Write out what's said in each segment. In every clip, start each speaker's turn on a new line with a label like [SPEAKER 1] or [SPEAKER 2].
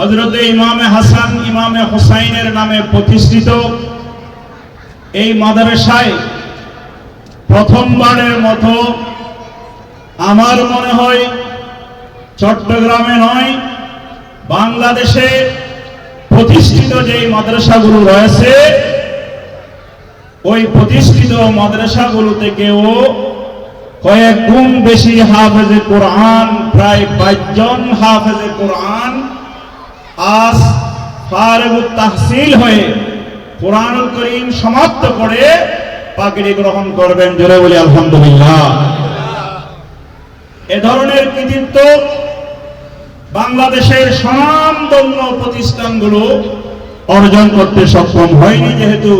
[SPEAKER 1] হজরত ইমামে হাসান, ইমামে হোসাইনের নামে প্রতিষ্ঠিত এই মাদ্রাসায় প্রথমবারের মতো আমার মনে হয় চট্টগ্রামে নয়, বাংলাদেশে প্রতিষ্ঠিত যে মাদ্রাসাগুলো রয়েছে, ওই প্রতিষ্ঠিত মাদ্রাসাগুলো থেকেও কয়েক গুণ বেশি হাফেজে কোরআন, প্রায় বাইশ জন হাফেজে কোরআন আজ তাহসিল হয়ে কোরআনুল করিম সমাপ্ত করে পাগড়ি গ্রহণ করবেন জোরে বলি আলহামদুলিল্লাহ। এ ধরনের কৃতিত্ব বাংলাদেশের স্বনামধন্য প্রতিষ্ঠানগুলো অর্জন করতে সক্ষম হয়নি যেহেতু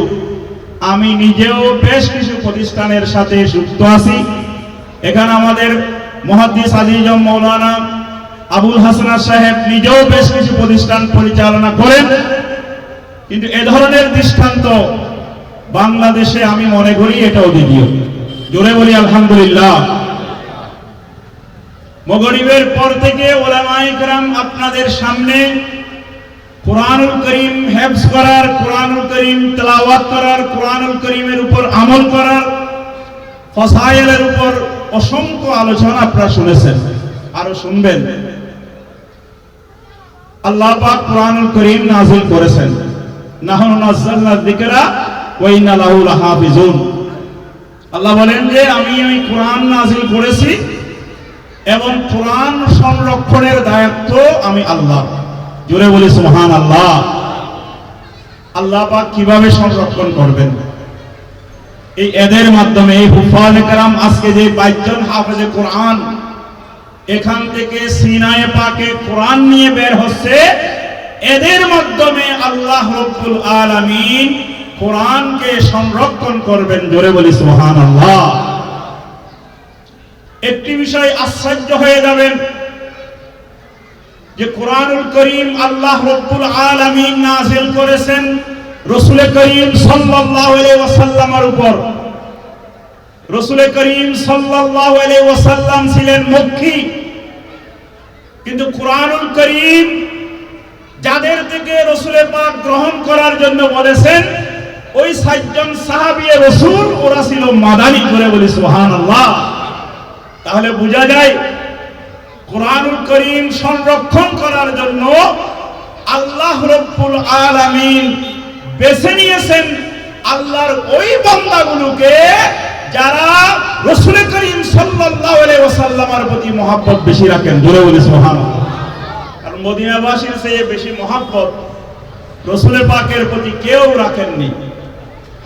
[SPEAKER 1] আমি নিজেও বেশ কিছু প্রতিষ্ঠানের সাথে যুক্ত আছি। এখানে আমাদের মহাদ্দিস আজিজম মৌলানা আবুল হাসানা সাহেব নিজেও বেশ কিছু প্রতিষ্ঠান পরিচালনা করেন। কিন্তু এ ধরনের দৃষ্টান্ত বাংলাদেশে আমি মনে করি এটাও দ্বিতীয় জোরে বলি, আলহামদুলিল্লাহ। মগরিবের পর থেকে ওলামায়ে কেরাম আপনাদের সামনে কোরআনুল করিম হেফজ করার, কোরআনুল করিম তেলাওয়াত করার, কোরআনুল করিমের উপর আমল করার ফসাইলের উপর অসংখ্য আলোচনা আপনারা শুনেছেন, আরও শুনবেন। আল্লাহ পাক কোরআনুল করিম নাজিল করেছেন। নাহনু নাযালনা যিকরা ওয়া ইন্না লাহু লাহাফিজুন। আল্লাহ বলেন যে, আমি ওই কোরআন নাজিল করেছি এবং কোরআন সংরক্ষণের দায়িত্ব আমি আল্লাহ জোরে বলি সুবহান আল্লাহ আল্লাহ পাক কীভাবে সংরক্ষণ করবেন? এই এদের মাধ্যমে এই হুফাজ কালাম আজকে যে বাইশজন হাফেজে কোরআন এখান থেকে সিনায়ে পাকে কোরআন নিয়ে বের হচ্ছে। এদের মাধ্যমে আল্লাহ রব্বুল আলামিন কোরআনকে সংরক্ষণ করবেন জোরে বলি সুবহান আল্লাহ একটি বিষয় আশ্চর্য হয়ে যাবেন যে কোরআনুল করিম আল্লাহ রব্বুল আলামিন নাজিল করেছেন রসুল করিম সাল্লাল্লাহু আলাইহি ওয়াসাল্লামের উপর। রসুল করিম সাল্লাল্লাহু আলাইহি ওয়াসাল্লাম ছিলেন মক্খী কিন্তু কোরআনুল করিম যাদের থেকে রসুলের পাক গ্রহণ করার জন্য বলেছেন, ওই সাতজন সাহাবী রসুল, ওরা ছিল মাদানী করে বলি, সুবহানাল্লাহ। তাহলে বোঝা যায়, কোরআনুল করিম সংরক্ষণ করার জন্য আল্লাহ রব্বুল আলামিন বেছে নিয়েছেন আল্লাহর ওই বান্দাগুলোকে যারা রসুল করিম ওয়াসাল্লামের প্রতি মহব্বত বেশি রাখেন, জোরে বলি কারণ মদিনাবাসীর চেয়ে বেশি মহব্বত রসুলের পাকের প্রতি কেউ রাখেননি।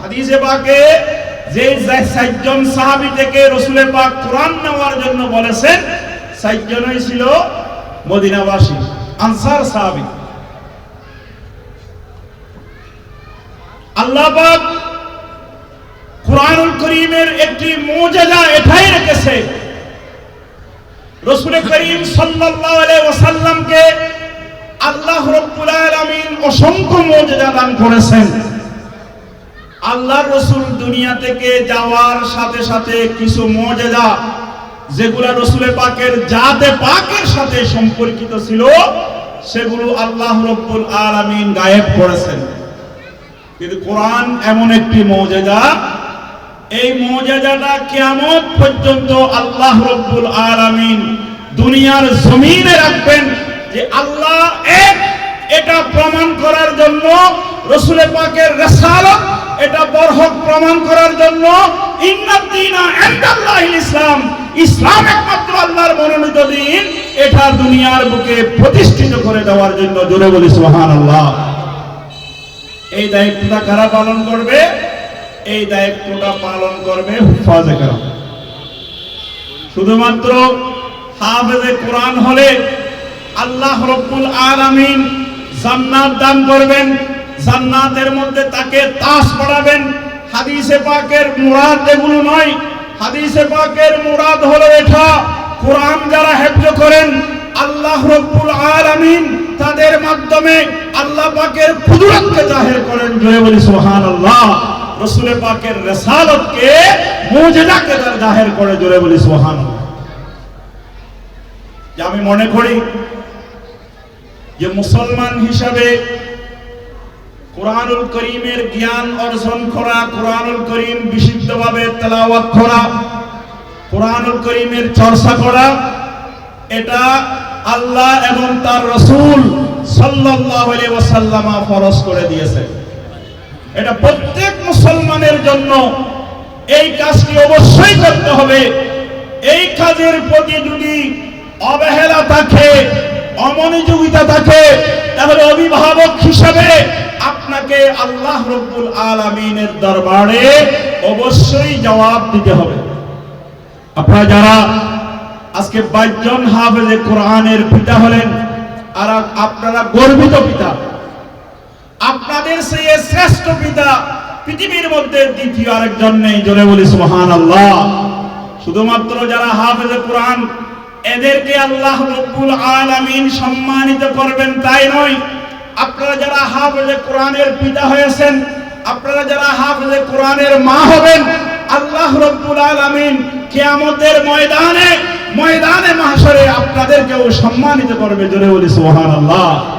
[SPEAKER 1] হাদিসে পাকে যে সাতজন সাহাবী থেকে রসুলের পাক কোরআন নেওয়ার জন্য বলেছেন, সাতজনই ছিল মদিনাবাসী, আনসার সাহাবী। আল্লাহ পাক কোরআনুল করিমের একটি মুজিজা এটাই রেখেছে। রসুল করিম সাল্লাল্লাহু আলাইহি ওয়াসাল্লামকে আল্লাহ রব্বুল আলামিন অসংখ্য মুজিজা দান করেছেন। আল্লাহ রসুল দুনিয়া থেকে যাওয়ার সাথে সাথে কিছু মজেদা যেগুলো রসুলের পাকের জাতে পাকের সাথে সম্পর্কিত ছিল, সেগুলো আল্লাহ রব্বুল আলামিন গায়েব করেছেন। কিন্তু কোরআন এমন একটি মজেদা এই মজেদাটা কিয়ামত পর্যন্ত আল্লাহ রব্বুল আলামিন দুনিয়ার জমিনে রাখবেন যে আল্লাহ এক, এটা প্রমাণ করার জন্য রসুলের পাকের রেসালত, এটা বরহক প্রমাণ করার জন্য ইসলাম ইসলাম একমাত্র আল্লাহর মনোনীত দিন, এটা দুনিয়ার বুকে প্রতিষ্ঠিত করে দেওয়ার জন্য জোরে বলি সুবহানাল্লাহ। এই দায়িত্বটা কারা পালন করবে? এই দায়িত্বটা পালন করবে। হুফাজে কারাম শুধুমাত্র হাফেজে কোরআন হলে আল্লাহ রব্বুল আলামিন জান্নাত দান করবেন জান্নাতের মধ্যে তাকে তাস পড়াবেন হাদিসে পাকের মুরাদ এগুলো নয়। হাদিসে পাকের মুরাদ হলো এটা কোরআন যারা হেফজ করেন আল্লাহ রব্বুল আলামিন তাদের মাধ্যমে আল্লাহ পাকের কুদরতকে জাহির করেন। জয় বলি সুবহানাল্লাহ। রাসূল পাকের রিসালাতকে মুজিজাকে জাহির করে জোরে বলি, সুবহানাল্লাহ। যে আমি মনে করি যে মুসলমান হিসাবে কোরআনুল করিমের জ্ঞান অর্জন করা, কোরআনুল করিম বিশুদ্ধভাবে তেলাওয়াত করা, কোরআনুল করিমের চর্চা করা, এটা আল্লাহ এবং তার রসুল আলাইহি ওয়াসাল্লামা ফরজ করে দিয়েছে এটা প্রত্যেক মুসলমানের জন্য এই কাজটি অবশ্যই করতে হবে। এই কাজের প্রতি যদি অবহেলা থাকে, অমনোযোগিতা থাকে, তাহলে অভিভাবক হিসাবে আপনাকে আল্লাহ রব্বুল আলামিনের দরবারে অবশ্যই জবাব দিতে হবে। আপনারা যারা আজকে বাইশজন হাফেজে কোরআনের পিতা হলেন, আর আপনারা গর্বিত পিতা আপনাদের সেই শ্রেষ্ঠ পিতা পৃথিবীর মধ্যে দ্বিতীয় আরেকজন নেই, জোরে বলি সুহান আল্লাহ শুধুমাত্র যারা হাফেজে কোরআন, এদেরকে আল্লাহ রব্বুল আলামিন সম্মানিত করবেন তাই নয়। আপনারা যারা হাফেজে কোরআনের পিতা হয়েছেন, আপনারা যারা হাফেজে কোরআনের মা হবেন, আল্লাহ রব্বুল আলামিন কিয়ামতের ময়দানে ময়দানে, মাহশরে আপনাদেরকেও সম্মানিত করবে, জোরে বলি সুবহানাল্লাহ। উল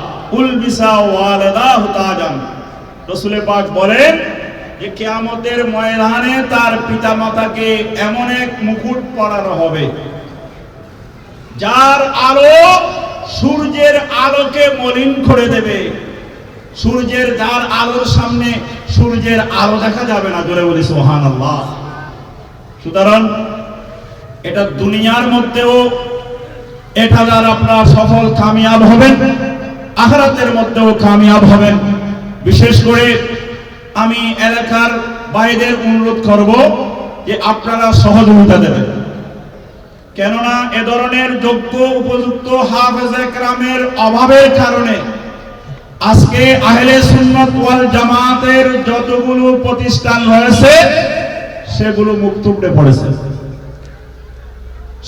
[SPEAKER 1] বিসা ওয়ালাদাহু তাজান রাসূলে পাক বলেন যে কিয়ামতের ময়দানে তার পিতামাতাকে এমন এক মুকুট পরানো হবে, যার আলো সূর্যের আলোকে মলিন করে দেবে। সূর্যের যার আলোর সামনে সূর্যের আলো দেখা যাবে না, জোরে বলি সুবহানাল্লাহ। সুতরাং এটা দুনিয়ার মধ্যেও এটা দ্বারা আপনারা সফল কামিয়াব হবেন। আখরাতের মধ্যেও কামিয়াব হবেন। বিশেষ করে আমি এলাকার বাইরের অনুরোধ করব যে আপনারা সহযোগিতা দেবেন। কেননা এ ধরনের যোগ্য উপযুক্ত হাফেজে অভাবের কারণে আজকে আহলে সুন্নত ওয়াল জামাতের যতগুলো প্রতিষ্ঠান রয়েছে, সেগুলো মুখ টুকরে পড়েছে।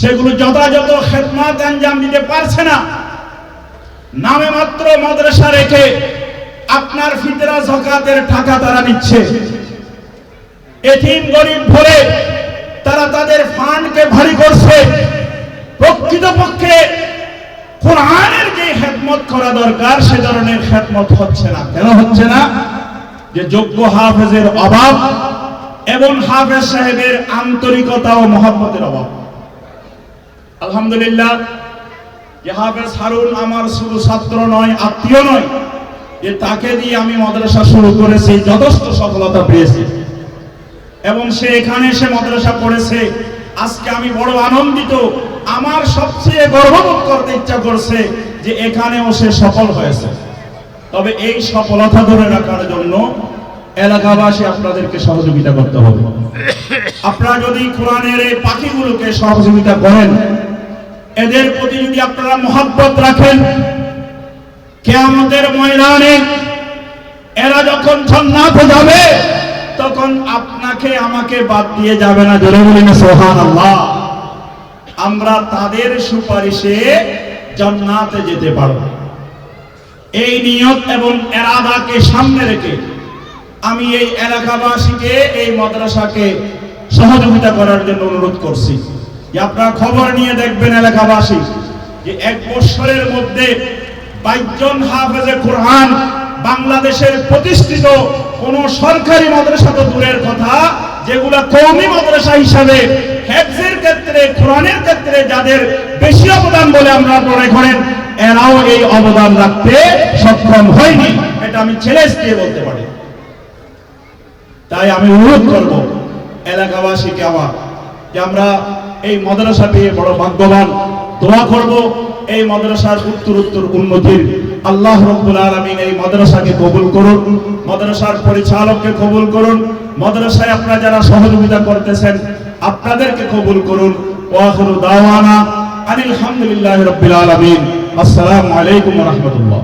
[SPEAKER 1] সেগুলো যথাযথ খেদমাত আঞ্জাম দিতে পারছে না। নামে মাত্র মাদ্রাসা রেখে আপনার ফিতরা জকাতের টাকা তারা নিচ্ছে। এতিম গরিব ভরে তারা তাদের ফান্ডকে ভারী করছে। প্রকৃতপক্ষে কোরআনের যে খেদমত করা দরকার, সে ধরনের খেদমত হচ্ছে না। কেন হচ্ছে না? যে যোগ্য হাফেজের অভাব এবং হাফেজ সাহেবের আন্তরিকতা ও মহব্বতের অভাব। আলহামদুলিল্লাহ যে হাফেজ হারুন আমার শুধু ছাত্র নয়, আত্মীয় নয়। যে তাকে দিয়ে আমি মাদ্রাসা শুরু করেছি, যথেষ্ট সফলতা পেয়েছি। এবং সে এখানে এসে মাদ্রাসা পড়েছে। আজকে আমি বড় আনন্দিত। আমার সবচেয়ে গর্ববোধ করতে ইচ্ছা করছে যে এখানেও সে সফল হয়েছে। তবে এই সফলতা ধরে রাখার জন্য এলাকাবাসী আপনাদেরকে সহযোগিতা করতে হবে। আপনারা যদি কোরআনের এই পাখিগুলোকে সহযোগিতা করেন এদের প্রতি যদি আপনারা মহাব্বত রাখেন, কেয়ামতের ময়দানে এরা যখন জান্নাতে যাবে, তখন আপনাকে আমাকে বাদ দিয়ে যাবে না। জোরে বলি না সোহান আল্লাহ আমরা তাদের সুপারিশে জান্নাতে যেতে পারব। এই নিয়ত এবং এরাদাকে সামনে রেখে আমি এই এলাকাবাসীকে, এই মাদ্রাসাকে সহযোগিতা করার জন্য অনুরোধ করছি। আপনারা খবর নিয়ে দেখবেন এলাকাবাসী, যে এক বছরের মধ্যে বাইশজন হাফেজে কোরআন বাংলাদেশের প্রতিষ্ঠিত কোন সরকারি মাদ্রাসা তো দূরের কথা, যেগুলা কৌমি মাদ্রাসা হিসাবে হেফজের ক্ষেত্রে, কোরআনের ক্ষেত্রে যাদের বেশি অবদান বলে আমরা মনে করেন, এরাও এই অবদান রাখতে সক্ষম হয়নি। এটা আমি চ্যালেঞ্জ দিয়ে বলতে পারি। তাই আমি অনুরোধ করব এলাকাবাসীকে আমার, যে আমরা এই মাদ্রাসা পেয়ে বড় ভাগ্যবান। দোয়া করব, এই মাদ্রাসার উত্তর উত্তর উন্নতির। আল্লাহ রব্বুল আলামিন এই মাদ্রাসাকে কবুল করুন, মাদ্রাসার পরিচালককে কবুল করুন, মাদ্রাসায় আপনারা যারা সহযোগিতা করতেছেন, আপনাদেরকে কবুল করুন। ওয়াখিরু দাওয়ানা আনিল হামদুলিল্লাহি রাব্বিল আলামিন। আসসালামু আলাইকুম রাহমাতুল্লাহ।